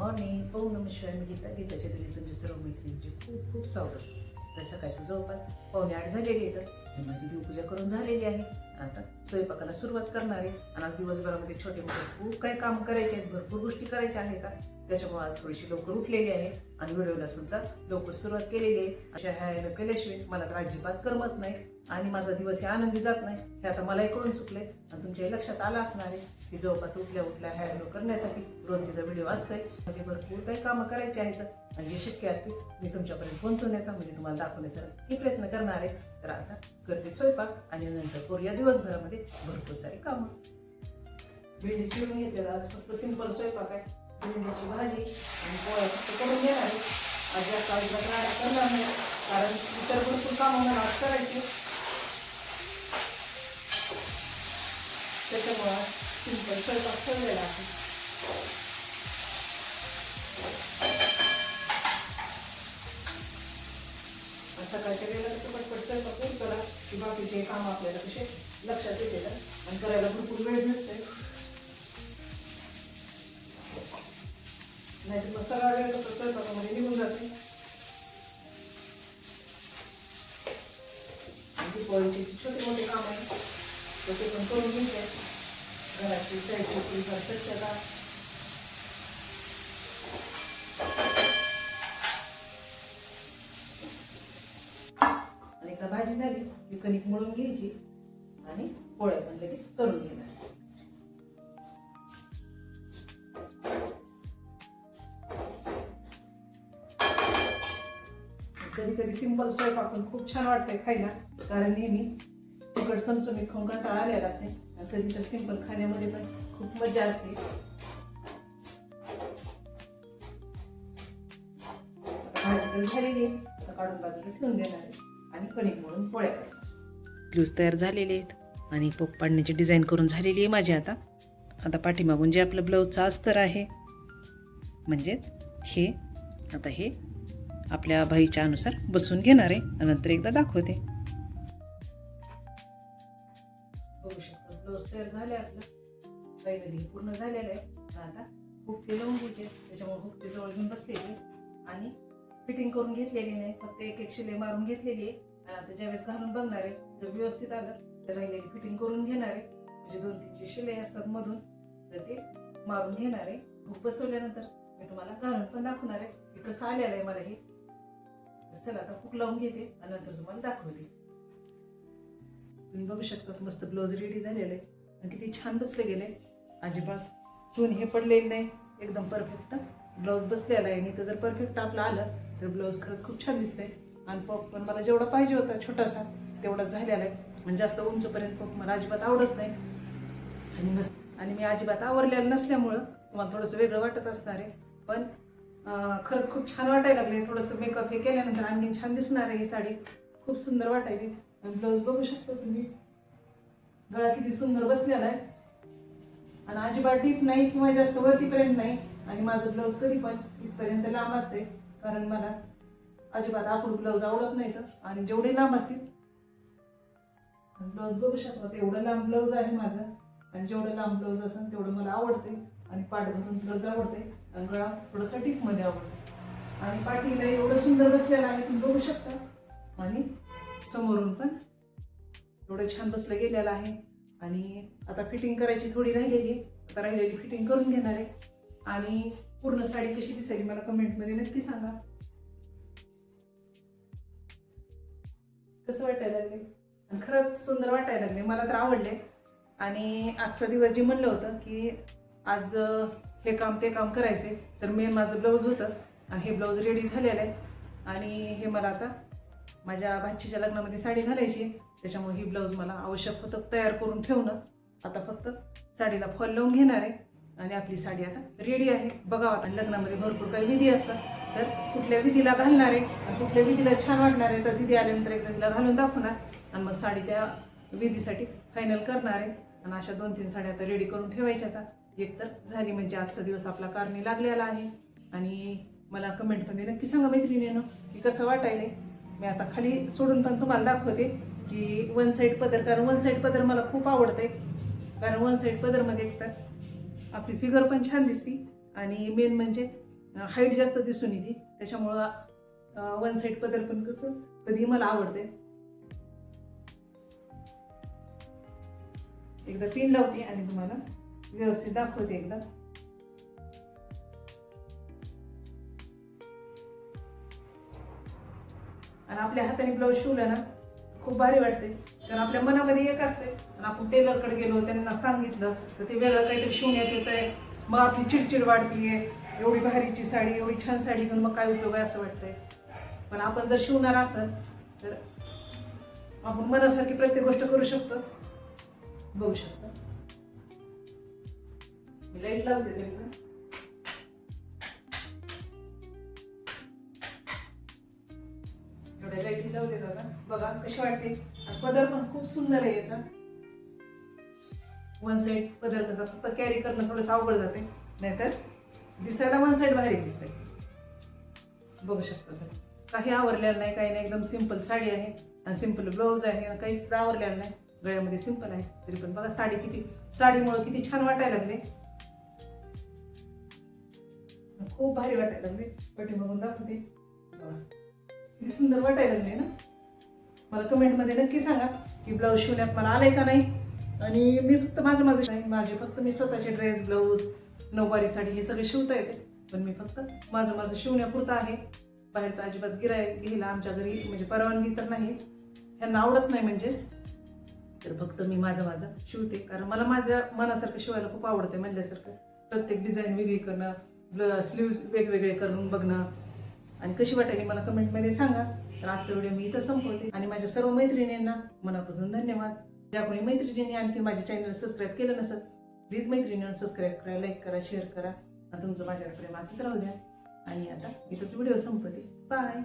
Morning ओम नम शिवाय मी गीता गीताच्या दिली तुमचे म्हणजे सर्व मैत्रिणींचे खूप खूप स्वागत तर सकाळचं जवळपास पावणे आठ झालेली आहे तर माझी देवपूजा करून झालेली आहे. आता स्वयंपाकाला सुरुवात करणार आहे. आणि आज दिवसभरामध्ये छोटे मोठे खूप काही काम करायचे आहेत. भरपूर गोष्टी करायच्या आहेत. का त्याच्यामुळे आज थोडीशी लवकर उठलेली आहे. आणि व्हिडिओला सुद्धा लवकर सुरुवात केलेली आहे. अशा ह्या केल्याशिवाय मला तर अजिबात करमत नाही. आणि माझा दिवस हे आनंदी जात नाही. हे आता मलाही कळून चुकले आणि तुमच्याही लक्षात आलं असणार आहे की जवळपास उठल्या उठल्या ह्या करण्यासाठी रोजचा व्हिडिओ असतोय. मध्ये भरपूर काही कामं करायची आहेत. आणि जे शक्य असतील मी तुमच्यापर्यंत पोहोचवण्याचा म्हणजे तुम्हाला दाखवण्याचा हे प्रयत्न करणार आहे. तर आता करते स्वयंपाक आणि नंतर करूया दिवसभरामध्ये भरपूर सारी कामं. भेंडी चिरून घेतलेला आज फक्त सिंपल स्वयंपाक आहे. भेंडीची भाजी आणि पोळ्या फक्त करून घेणार आहे. आज जास्त अजिबात करणार नाही. कारण इतर भरपूर कामं मला आज करायची त्याच्यामुळं सिंपल स्वयंपाक ठेवलेला आहे. आणि सकाळच्या वेळेला कसं पटपट स्वयंपाक करा की बाकीचे काम आपल्याला कसे लक्षात येते आणि करायला भरपूर वेळ भेटते तर ते पण करून घेते. घराची साईडची स्वच्छता आणि एकदा भाजी झाली की कणिक मळून घ्यायची आणि पोळ्या पण लगेच करून घेणार. कधी कधी सिंपल स्वयंपाक पण खूप छान वाटतंय खायला कारण नेहमी तिकड चमचमीत खाऊन कंटाळा आलेला असते आणि कधी तर सिंपल खाण्यामध्ये पण खूप मजा असते. आता झालेली काढून बाजूला ठेवून देणार आणि कणिक म्हणून पोळ्या करायच्या. तयार झालेले आहेत. आणि पोक पाडण्याची डिझाईन करून झालेली आहे माझी आता. आता पाठीमागून जे आपलं ब्लाऊजचं अस्तर आहे म्हणजेच हे आता हे आपल्या भाईच्या अनुसार बसून घेणार आहे. नंतर एकदा दाखवते. ब्लाऊज तयार झाले आपलं फायनली पूर्ण झालेलं आहे. आता हुकते लावून घ्यायचे. त्याच्यामुळे हुकते जवळ घेऊन बसलेली आणि फिटिंग करून घेतलेली नाही. फक्त एक एक शिलाई मारून घेतलेली आहे. आणि आता ज्यावेळेस घालून बघणार आहे जर व्यवस्थित आलं तर राहिलेली फिटिंग करून घेणार आहे. म्हणजे दोन तीन जे शिलाई असतात मधून तर ते मारून घेणार आहे. हुक बसवल्यानंतर मी तुम्हाला घालून पण दाखवणार आहे की कसं आलेलं आहे मला हे. चला आता हुक लावून घेते आणि नंतर तुम्हाला दाखवते. तुम्ही बघू शकता मस्त ब्लाऊज रेडी झालेलं आहे. आणि किती छान बसले गेले. अजिबात चून हे पडलेलं नाही. एकदम परफेक्ट ब्लाऊज बसलेला आहे. आणि तर जर परफेक्ट आपलं आलं तर ब्लाऊज खरंच खूप छान दिसतंय. आणि पप पण मला जेवढा पाहिजे होता छोटासा तेवढाच झालेला आहे. आणि जास्त उंचपर्यंत पप मला अजिबात आवडत नाही. आणि मस्त आणि मी अजिबात आवरलेलं नसल्यामुळं तुम्हाला थोडंसं वेगळं वाटत असणार आहे. पण खरंच खूप छान वाटायला लागले थोडंसं मेकअप हे केल्यानंतर आणखी छान दिसणार आहे ही साडी. खूप सुंदर वाटायली. आणि ब्लाऊज बघू शकता तुम्ही. गळा किती सुंदर बसलेला आहे. आणि अजिबात डीप नाही किंवा जास्त वरतीपर्यंत नाही. आणि माझं ब्लाऊज कधी पण इथपर्यंत लांब असते. कारण मला अजिबात आखूड ब्लाऊज आवडत नाही तर. आणि जेवढे लांब असतील. ब्लाऊज बघू शकता एवढं लांब ब्लाऊज आहे माझं. आणि जेवढं लांब ब्लाऊज असेल तेवढं मला आवडते. आणि पाठ भरून ब्लाऊज आवडते. आणि गळा थोडासा मध्ये आवडतो. आणि पाठीला एवढं सुंदर बसलेलं आहे तुम्ही बघू शकता. आणि समोरून पण एवढं छान बसलं गेलेलं आहे. आणि आता फिटिंग करायची थोडी राहिलेली आता राहिलेली फिटिंग करून घेणार आहे. आणि पूर्ण साडी कशी दिसेल मला कमेंटमध्ये नक्की सांगा. कसं वाटायला लागले आणि खरंच सुंदर वाटायला लागले मला तर आवडले आणि आजचा दिवस जे म्हणलं होतं की आज हे काम ते काम करायचे तर मेन माझं ब्लाऊज होतं. आणि हे ब्लाऊज रेडी झालेलं आहे. आणि हे मला आता माझ्या भाचीच्या लग्नामध्ये साडी घालायची. त्याच्यामुळे ही ब्लाऊज मला आवश्यक होतं तयार करून ठेवणं. आता फक्त साडीला फॉल लावून घेणार आहे. आणि आपली साडी आता रेडी आहे. बघावं आता लग्नामध्ये भरपूर काही विधी असतात. तर कुठल्या विधीला घालणार आहे? आणि कुठल्या विधीला छान वाटणार आहे? तर दिदी आल्यानंतर एकदा तिला घालून दाखवणार. आणि मग साडी त्या विधीसाठी फायनल करणार आहे. आणि अशा दोन तीन साड्या आता रेडी करून ठेवायच्या आता. एक तर झाली म्हणजे आजचा दिवस आपला कारणी लागलेला आहे. आणि मला कमेंटमध्ये नक्की सांगा मैत्रिणीनं की कसं वाटायलंय? मी आता खाली सोडून पण तुम्हाला दाखवते की वन साईड पदर कारण वन साईड पदर मला खूप आवडते कारण वन साईड पदरमध्ये एक तर आपली फिगर पण छान दिसती आणि मेन म्हणजे हाईट जास्त दिसून येते. त्याच्यामुळं वन साईड पदर पण कसं कधी मला आवडते एकदा पिन लावते आणि तुम्हाला व्यवस्थित दाखवते एकदा. आणि आपल्या हाताने ब्लाऊज शिवलं ना खूप भारी वाटते. कारण आपल्या मनामध्ये एक असते. आणि आपण टेलरकडे गेलो त्यांना सांगितलं तर ते वेगळं काहीतरी शिवण्यात येत आहे मग आपली चिडचिड वाढतीये. एवढी भारीची साडी एवढी छान साडी घेऊन मग काय उपयोग आहे असं वाटतंय. पण आपण जर शिवणार असेल तर आपण मनासारखी प्रत्येक गोष्ट करू शकतो. बघू शकतो. मी लाइट लावते तरी पण. कशी वाटते? पदर पण खूप सुंदर आहे याचा. वन साईड पदर कसा फक्त कॅरी करणं थोडंसं अवघड जाते नाहीतर दिसायला वन साईड भारी दिसते बघू शकता तुम्ही. काही आवरलेलं नाही काही नाही. एकदम सिंपल साडी आहे आणि सिंपल ब्लाऊज आहे आणि काही सुद्धा आवरलेलं नाही. गळ्यामध्ये सिंपल आहे. तरी पण बघा साडी किती साडीमुळे किती छान वाटायला लागले खूप भारी वाटायला लागले पाठीमागून दाखवते. बघा. किती सुंदर वाटायला लागले ना? मला कमेंटमध्ये नक्की सांगा की ब्लाऊज शिवण्यात मला आलंय का नाही. आणि मी फक्त माझं माझं नाही माझे फक्त मी स्वतःचे ड्रेस ब्लाऊज नऊवारी साडी हे सगळे शिवता येते. पण मी फक्त माझं माझं शिवण्यापुरतं आहे. बाहेरचं अजिबात गिराय घ्यायला आमच्या घरी म्हणजे परवानगी तर नाहीच. ह्यांना आवडत नाही म्हणजेच. तर फक्त मी माझं माझं शिवते. कारण मला माझ्या मनासारखं शिवायला खूप आवडते म्हणल्यासारखं. प्रत्येक डिझाईन वेगळी करणं ब्ल स्लीव्ज वेगवेगळे करून बघणं. आणि कशी वाटायली मला कमेंटमध्ये सांगा. तर आजचा व्हिडिओ मी इथं संपवते. आणि माझ्या सर्व मैत्रिणींना मनापासून धन्यवाद. ज्या कोणी मैत्रिणींनी आणखी माझ्या चॅनल सबस्क्राईब केलं नसेल प्लीज मैत्रिणींना सबस्क्राईब करा लाईक करा शेअर करा. आणि तुमचं माझ्याकडे प्रेम असंच राहू द्या. आणि आता इथंच व्हिडिओ संपवते. बाय